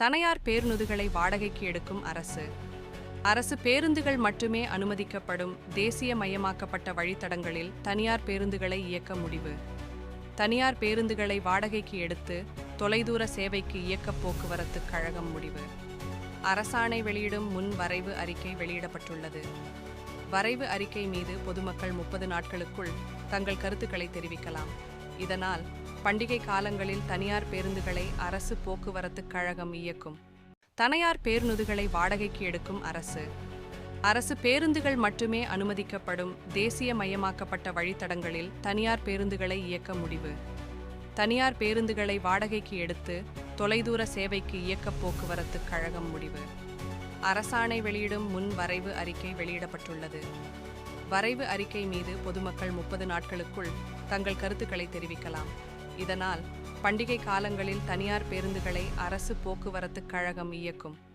தனியார் பேருந்துகளை வாடகைக்கு எடுக்கும் அரசு. அரசு பேருந்துகள் மட்டுமே அனுமதிக்கப்படும் தேசிய மயமாக்கப்பட்ட வழித்தடங்களில் தனியார் பேருந்துகளை இயக்க முடிவு. தனியார் பேருந்துகளை வாடகைக்கு எடுத்து தொலைதூர சேவைக்கு இயக்க போக்குவரத்து கழகம் முடிவு. அரசாணை வெளியிடும் முன் வரைவு அறிக்கை வெளியிடப்பட்டுள்ளது. வரைவு அறிக்கை மீது பொதுமக்கள் முப்பது நாட்களுக்குள் தங்கள் கருத்துக்களை தெரிவிக்கலாம். இதனால் பண்டிகை காலங்களில் தனியார் பேருந்துகளை அரசு போக்குவரத்து கழகம் இயக்கும். தனியார் பேருந்துகளை வாடகைக்கு எடுக்கும் அரசு. அரசு பேருந்துகள் மட்டுமே அனுமதிக்கப்படும் தேசிய மயமாக்கப்பட்ட வழித்தடங்களில் தனியார் பேருந்துகளை இயக்க முடிவு. தனியார் பேருந்துகளை வாடகைக்கு எடுத்து தொலைதூர சேவைக்கு இயக்க போக்குவரத்து கழகம் முடிவு. அரசாணை வெளியிடும் முன் வரைவு அறிக்கை வெளியிடப்பட்டுள்ளது. வரைவு அறிக்கை மீது பொதுமக்கள் முப்பது நாட்களுக்குள் தங்கள் கருத்துக்களை தெரிவிக்கலாம். இதனால் பண்டிகை காலங்களில் தனியார் பேருந்துகளை அரசு போக்குவரத்து கழகம் இயக்கும்.